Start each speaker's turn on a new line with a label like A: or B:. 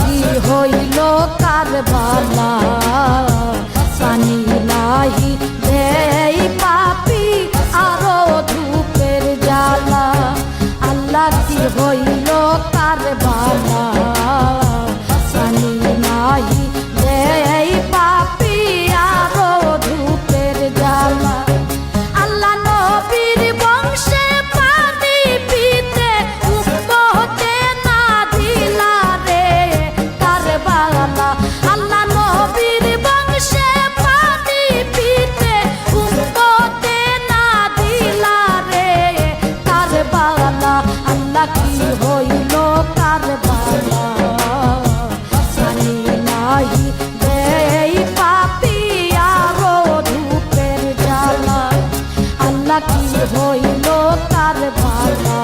A: কি হইল কারবালা। সানি লাহি পাপি হইল তার ভাষা